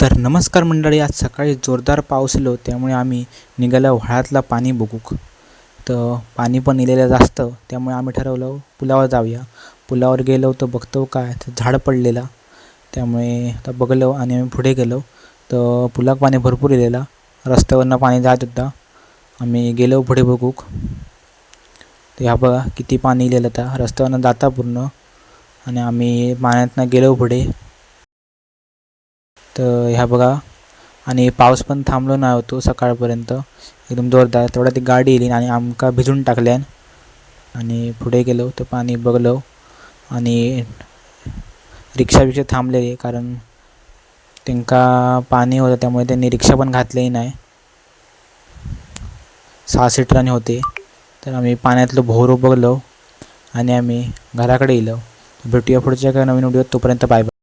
तर नमस्कार मंडळी आज सकाळी जोरदार पाऊस त्यामुळे आम्ही निघालो व्हाळातला पाणी बघूक. तर पाणी पण इलेलं जास्त त्यामुळे आम्ही ठरवलं पुलावर जाऊया. पुलावर गेलो तर बघतो काय तर झाड पडलेला त्यामुळे आता बघलो आणि आम्ही पुढे गेलो. तर पुलाक पाणी भरपूर इलेला रस्त्यावरनं पाणी जात होता. आम्ही गेलो पुढे बघूक. तर ह्या बघा किती पाणी इलेलं आता रस्त्यावरनं जाता पूर्ण. आणि आम्ही पाण्यातनं गेलो पुढे. तर ह्या बघा. आणि पाऊस पण थांबलो नाही होतो सकाळपर्यंत. एकदम जोरदार. तेवढा ती गाडी येली आणि आमका भिजून टाकल्यान. आणि पुढे गेलो तर पाणी बघलो. आणि रिक्षा बिक्षा थांबलेली कारण त्यांका पाणी होतं त्यामुळे त्यांनी रिक्षा पण घातलेली नाही. सहा सीटराने होते. तर आम्ही पाण्यातलं भोरो बघलो आणि आम्ही घराकडे येलो भेटूया पुढच्या काय नवीन व्हिडिओ तोपर्यंत बाय बाय